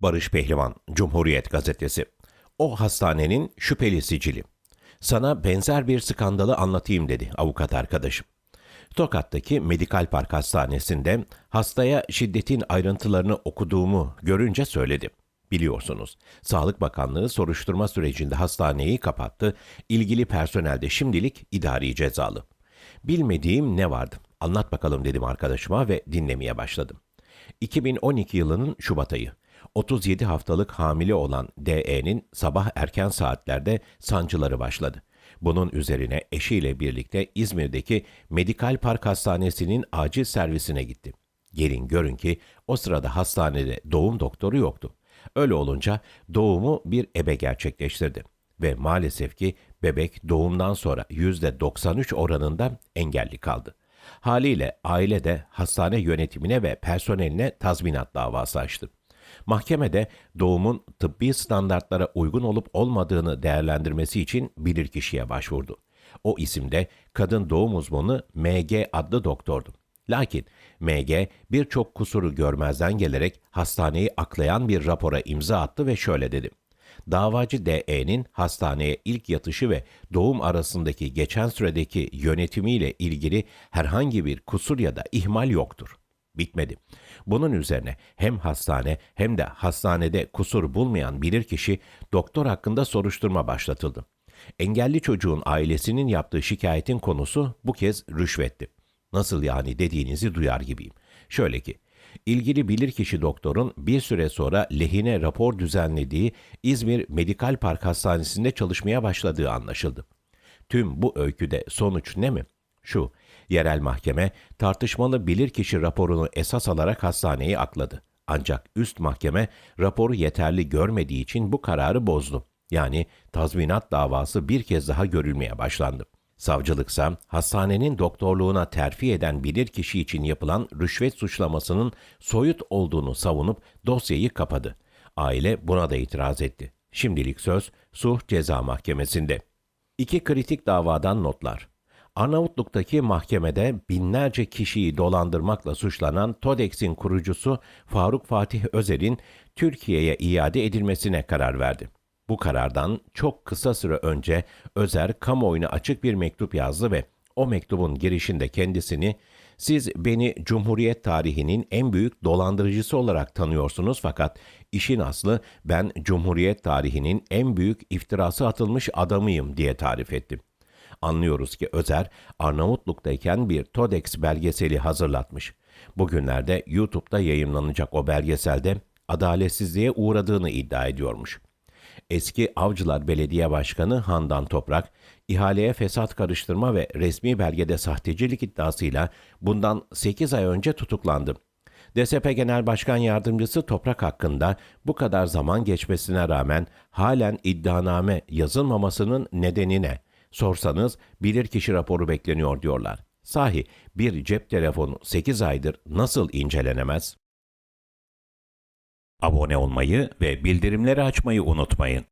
Barış Pehlivan, Cumhuriyet Gazetesi. O hastanenin şüpheli sicili. Sana benzer bir skandalı anlatayım dedi avukat arkadaşım. Tokat'taki Medikal Park Hastanesi'nde hastaya şiddetin ayrıntılarını okuduğumu görünce söyledim. Biliyorsunuz, Sağlık Bakanlığı soruşturma sürecinde hastaneyi kapattı, ilgili personel de şimdilik idari cezalı. Bilmediğim ne vardı? Anlat bakalım dedim arkadaşıma ve dinlemeye başladım. 2012 yılının Şubat ayı. 37 haftalık hamile olan DE'nin sabah erken saatlerde sancıları başladı. Bunun üzerine eşiyle birlikte İzmir'deki Medikal Park Hastanesi'nin acil servisine gitti. Gelin görün ki o sırada hastanede doğum doktoru yoktu. Öyle olunca doğumu bir ebe gerçekleştirdi. Ve maalesef ki bebek doğumdan sonra %93 oranında engelli kaldı. Haliyle aile de hastane yönetimine ve personeline tazminat davası açtı. Mahkemede doğumun tıbbi standartlara uygun olup olmadığını değerlendirmesi için bilirkişiye başvurdu. O isimde kadın doğum uzmanı MG adlı doktordu. Lakin MG birçok kusuru görmezden gelerek hastaneyi aklayan bir rapora imza attı ve şöyle dedi. Davacı DE'nin hastaneye ilk yatışı ve doğum arasındaki geçen süredeki yönetimiyle ilgili herhangi bir kusur ya da ihmal yoktur. Bitmedi. Bunun üzerine hem hastane hem de hastanede kusur bulmayan bilirkişi doktor hakkında soruşturma başlatıldı. Engelli çocuğun ailesinin yaptığı şikayetin konusu bu kez rüşvetti. Nasıl yani dediğinizi duyar gibiyim. Şöyle ki, ilgili bilirkişi doktorun bir süre sonra lehine rapor düzenlediği İzmir Medikal Park Hastanesi'nde çalışmaya başladığı anlaşıldı. Tüm bu öyküde sonuç ne mi? Şu, yerel mahkeme tartışmalı bilirkişi raporunu esas alarak hastaneyi akladı. Ancak üst mahkeme raporu yeterli görmediği için bu kararı bozdu. Yani tazminat davası bir kez daha görülmeye başlandı. Savcılıksa hastanenin doktorluğuna terfi eden bilirkişi için yapılan rüşvet suçlamasının soyut olduğunu savunup dosyayı kapadı. Aile buna da itiraz etti. Şimdilik söz Suh Ceza Mahkemesi'nde. İki kritik davadan notlar. Arnavutluk'taki mahkemede binlerce kişiyi dolandırmakla suçlanan TODEX'in kurucusu Faruk Fatih Özer'in Türkiye'ye iade edilmesine karar verdi. Bu karardan çok kısa süre önce Özer kamuoyuna açık bir mektup yazdı ve o mektubun girişinde kendisini siz beni Cumhuriyet tarihinin en büyük dolandırıcısı olarak tanıyorsunuz fakat işin aslı ben Cumhuriyet tarihinin en büyük iftirası atılmış adamıyım diye tarif etti. Anlıyoruz ki Özer Arnavutluk'tayken bir TODEX belgeseli hazırlatmış. Bugünlerde YouTube'da yayınlanacak o belgeselde adaletsizliğe uğradığını iddia ediyormuş. Eski Avcılar Belediye Başkanı Handan Toprak, ihaleye fesat karıştırma ve resmi belgede sahtecilik iddiasıyla bundan 8 ay önce tutuklandı. DSP Genel Başkan Yardımcısı Toprak hakkında bu kadar zaman geçmesine rağmen halen iddianame yazılmamasının nedeni ne? Sorsanız bilirkişi raporu bekleniyor diyorlar. Sahi bir cep telefonu 8 aydır nasıl incelenemez? Abone olmayı ve bildirimleri açmayı unutmayın.